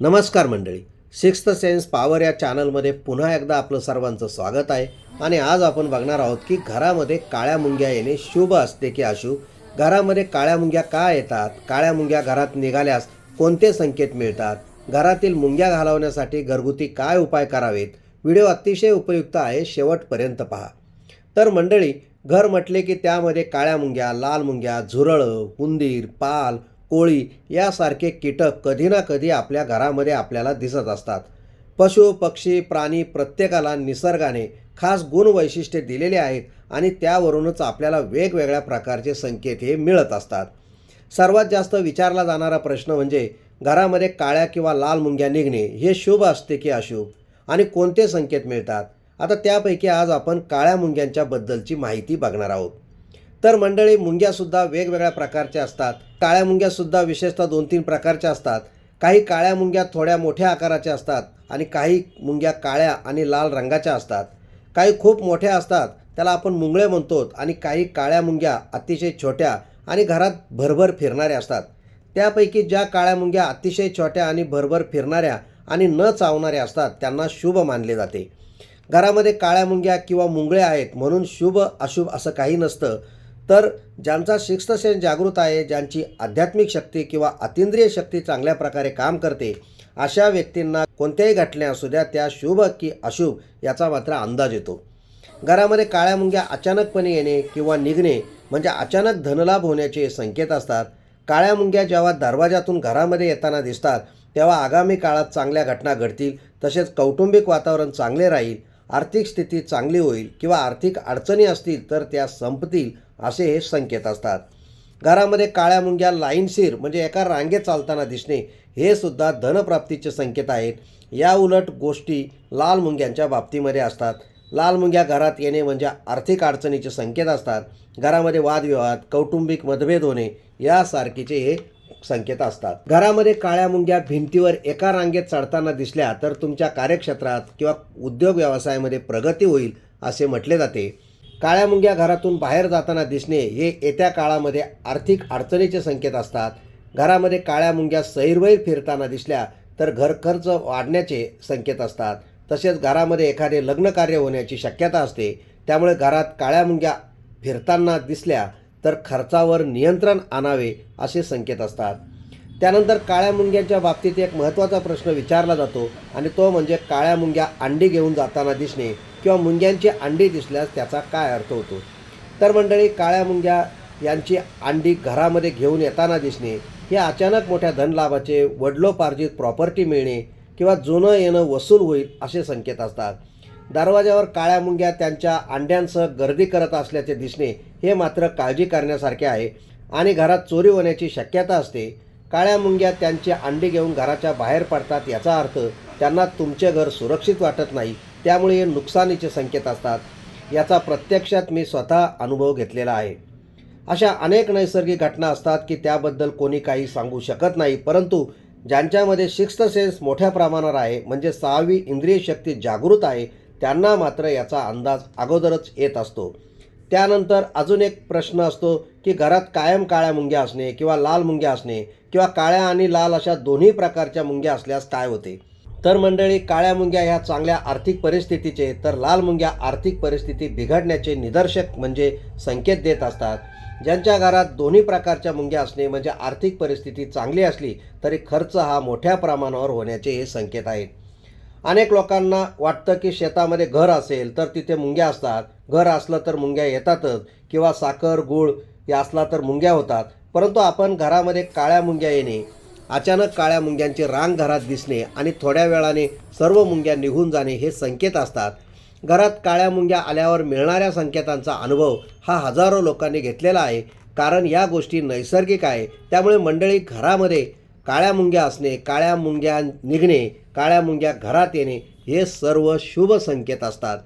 नमस्कार मंडळी sixth sense power या चॅनलमध्ये पुन्हा एकदा आपलं सर्वांचं स्वागत आहे. आणि आज आपण बघणार आहोत की घरामध्ये काळ्या मुंग्या येणे शुभ असते की अशुभ? घरामध्ये काळ्या मुंग्या का येतात? काळ्या मुंग्या घरात निघाल्यास कोणते संकेत मिळतात? घरातील मुंग्या घालवण्यासाठी घरगुती काय उपाय करावेत? व्हिडिओ अतिशय उपयुक्त आहे शेवटपर्यंत पहा. तर मंडळी घर म्हटले की त्यामध्ये काळ्या मुंग्या लाल मुंग्या झुरळं उंदीर पाल कोळी यासारखे कीटक कधी ना कधी आपल्या घरामध्ये आपल्याला दिसत असतात. पशु पक्षी प्राणी प्रत्येकाला निसर्गाने खास गुण वैशिष्ट्ये दिलेली आहेत आणि त्यावरूनच आपल्याला वेगवेगळ्या प्रकारचे संकेत हे मिळत असतात. सर्वात जास्त विचारला जाणारा प्रश्न म्हणजे घरामध्ये काळ्या किंवा लाल मुंग्या निघणे हे शुभ असते की अशुभ? आणि कोणते संकेत मिळतात? आता त्यापैकी आज आपण काळ्या मुंग्यांच्याबद्दलची माहिती बघणार आहोत. तर मंडळी मुंग्यासुद्धा वेगवेगळ्या प्रकारच्या असतात. काळ्या मुंग्यासुद्धा विशेषतः दोन तीन प्रकारच्या असतात. काही काळ्या मुंग्या थोड्या मोठ्या आकाराच्या असतात आणि काही मुंग्या काळ्या आणि लाल रंगाच्या असतात. काही खूप मोठ्या असतात त्याला आपण मुंगळे म्हणतो आणि काही काळ्या मुंग्या अतिशय छोट्या आणि घरात भरभर फिरणाऱ्या असतात. त्यापैकी ज्या काळ्या मुंग्या अतिशय छोट्या आणि भरभर फिरणाऱ्या आणि न चावणाऱ्या असतात त्यांना शुभ मानले जाते. घरामध्ये काळ्या मुंग्या किंवा मुंगळे आहेत म्हणून शुभ अशुभ असं काही नसतं. तर ज्यांचा सिक्स्थ सेन्स जागृत आहे ज्यांची आध्यात्मिक शक्ती किंवा अतिंद्रिय शक्ती चांगल्या प्रकारे काम करते अशा व्यक्तींना कोणत्याही घटना असू द्या त्या शुभ की अशुभ याचा मात्र अंदाज येतो. घरामध्ये काळ्या मुंग्या अचानकपणे येणे किंवा निघणे म्हणजे अचानक धनलाभ होण्याचे संकेत असतात. काळ्या मुंग्या जेव्हा दरवाजातून घरामध्ये येताना दिसतात तेव्हा आगामी काळात चांगल्या घटना घडतील तसेच कौटुंबिक वातावरण चांगले राहील आर्थिक स्थिती चांगली होईल किंवा आर्थिक अडचणी असतील तर त्या संपतील असे हे संकेत असतात. घरामध्ये काळ्या मुंग्या लाईनशीर म्हणजे एका रांगेत चालताना दिसणे हे सुद्धा धनप्राप्तीचे संकेत आहेत. या उलट गोष्टी लाल मुंग्यांच्या बाबतीमध्ये असतात. लाल मुंग्या घरात येणे म्हणजे आर्थिक अडचणीचे संकेत असतात. घरामध्ये वादविवाद कौटुंबिक मतभेद होणे यासारखीचे हे संकेत असतात. घरामध्ये काळ्या मुंग्या भिंतीवर एका रांगेत चढताना दिसल्या तर तुमच्या कार्यक्षेत्रात किंवा उद्योग व्यवसायामध्ये प्रगती होईल असे म्हटले जाते. काळ्या मुंग्या घरातून बाहेर जाताना दिसणे हे येत्या काळामध्ये आर्थिक अडचणीचे संकेत असतात. घरामध्ये काळ्या मुंग्या सैरवैर फिरताना दिसल्या तर घर खर्च वाढण्याचे संकेत असतात. तसेच घरामध्ये एखादे लग्न कार्य होण्याची शक्यता असते. त्यामुळे घरात काळ्या मुंग्या फिरताना दिसल्या तर खर्चावर नियंत्रण आणावे असे संकेत असतात. त्यानंतर काळ्या मुंग्यांच्या बाबतीत एक महत्त्वाचा प्रश्न विचारला जातो आणि तो म्हणजे काळ्या मुंग्या अंडी घेऊन जाताना दिसणे. किंवा मुंग्यांची अंडी दिसल्यास त्याचा काय अर्थ होतो? तर मंडळी काळ्या मुंग्या यांची अंडी घरामध्ये घेऊन येताना दिसणे हे अचानक मोठ्या धनलाभाचे वडलोपार्जित प्रॉपर्टी मिळणे किंवा जुनं येणं वसूल होईल असे संकेत असतात. दरवाज्यावर काळ्या मुंग्या त्यांच्या अंड्यांसह गर्दी करत असल्याचे दिसणे हे मात्र काळजी करण्यासारखे आहे आणि घरात चोरी होण्याची शक्यता असते. काळ्या मुंग्या त्यांची अंडी घेऊन घराच्या बाहेर पडतात याचा अर्थ त्यांना तुमचे घर सुरक्षित वाटत नाही त्यामुळे हे नुकसानीचे संकेत असतात. याचा प्रत्यक्षात मी स्वतः अनुभव घेतलेला आहे. अशा अनेक नैसर्गिक घटना असतात की त्याबद्दल कोणी काही सांगू शकत नाही परंतु ज्यांच्यामध्ये सिक्स्थ सेन्स मोठ्या प्रमाणावर आहे म्हणजे सहावी इंद्रिय शक्ती जागृत आहे त्यांना मात्र याचा अंदाज अगोदरच येत असतो. त्यानंतर अजून एक प्रश्न असतो की घरात कायम काळ्या मुंग्या असणे किंवा लाल मुंग्या असणे किंवा काळ्या आणि लाल अशा दोन्ही प्रकारच्या मुंग्या असल्यास काय होते? तर मंडळी काळ्या मुंग्या ह्या चांगल्या आर्थिक परिस्थितीचे तर लाल मुंग्या आर्थिक परिस्थिती बिघडण्याचे निदर्शक म्हणजे संकेत देत असतात. ज्यांच्या घरात दोन्ही प्रकारच्या मुंग्या असणे म्हणजे आर्थिक परिस्थिती चांगली असली तरी खर्च हा मोठ्या प्रमाणावर होण्याचे हे संकेत आहेत. अनेक लोकांना वाटतं की शेतामध्ये घर असेल तर तिथे मुंग्या असतात. घर असलं तर मुंग्या येतातच किंवा साखर गूळ हे असला तर मुंग्या होतात. परंतु आपण घरामध्ये काळ्या मुंग्या येणे अचानक काळ्या मुंग्यांची रांग घरात दिसणे आणि थोड्या वेळाने सर्व मुंग्या निघून जाणे हे संकेत असतात. घरात काळ्या मुंग्या आल्यावर मिळणाऱ्या संकेतांचा अनुभव हा हजारो लोकांनी घेतलेला आहे. कारण या गोष्टी नैसर्गिक आहे. त्यामुळे मंडळी घरामध्ये काळ्या मुंग्या असणे काळ्या मुंग्या निघणे काळ्या मुंग्या घरात येणे हे सर्व शुभ संकेत असतात.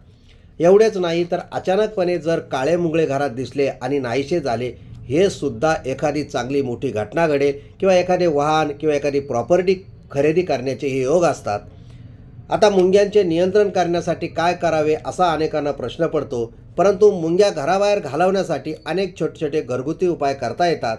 एवढेच नाही तर अचानकपणे जर काळे मुंगळे घरात दिसले आणि नाहीसे झाले हे सुद्धा एखादी चांगली मोठी घटना घडेल किंवा एखादे वाहन किंवा एखादी प्रॉपर्टी खरेदी करण्याचे हे योग असतात. आता मुंग्यांचे नियंत्रण करण्यासाठी काय करावे असा अनेकांना प्रश्न पडतो. परंतु मुंग्या घराबाहेर घालवण्यासाठी अनेक छोटे छोटे घरगुती उपाय करता येतात.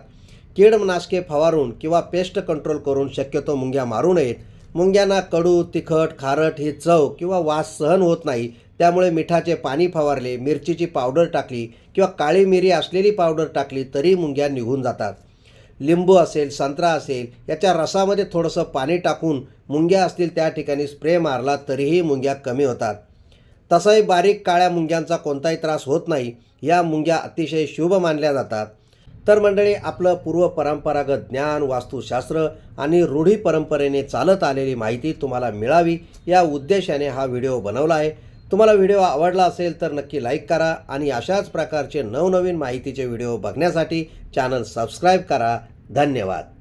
कीडनाशके फवारून किंवा पेस्ट कंट्रोल करून शक्यतो मुंग्या मारू नयेत. मुंग्यांना कडू तिखट खारट ही चव किंवा वास सहन होत नाही. त्यामुळे मिठाचे पाणी फवारले मिरचीची पावडर टाकली किंवा काळी मिरी असलेली पावडर टाकली तरी मुंग्या निघून जातात. लिंबू असेल संत्रा असेल याच्या रसामध्ये थोडंसं पाणी टाकून मुंग्या असतील त्या ठिकाणी स्प्रे मारला तरीही मुंग्या कमी होतात. तसंही बारीक काळ्या मुंग्यांचा कोणताही त्रास होत नाही या मुंग्या अतिशय शुभ मानल्या जातात. तर मंडळी आपलं पूर्व परंपरागत ज्ञान वास्तुशास्त्र आणि रूढी परंपरेने चालत आलेली माहिती तुम्हाला मिळावी या उद्देशाने हा व्हिडिओ बनवला आहे. तुम्हाला व्हिडिओ आवडला असेल तर नक्की लाईक करा आणि अशाच प्रकारचे नवनवीन माहितीचे व्हिडिओ बघण्यासाठी चॅनल सबस्क्राईब करा. धन्यवाद.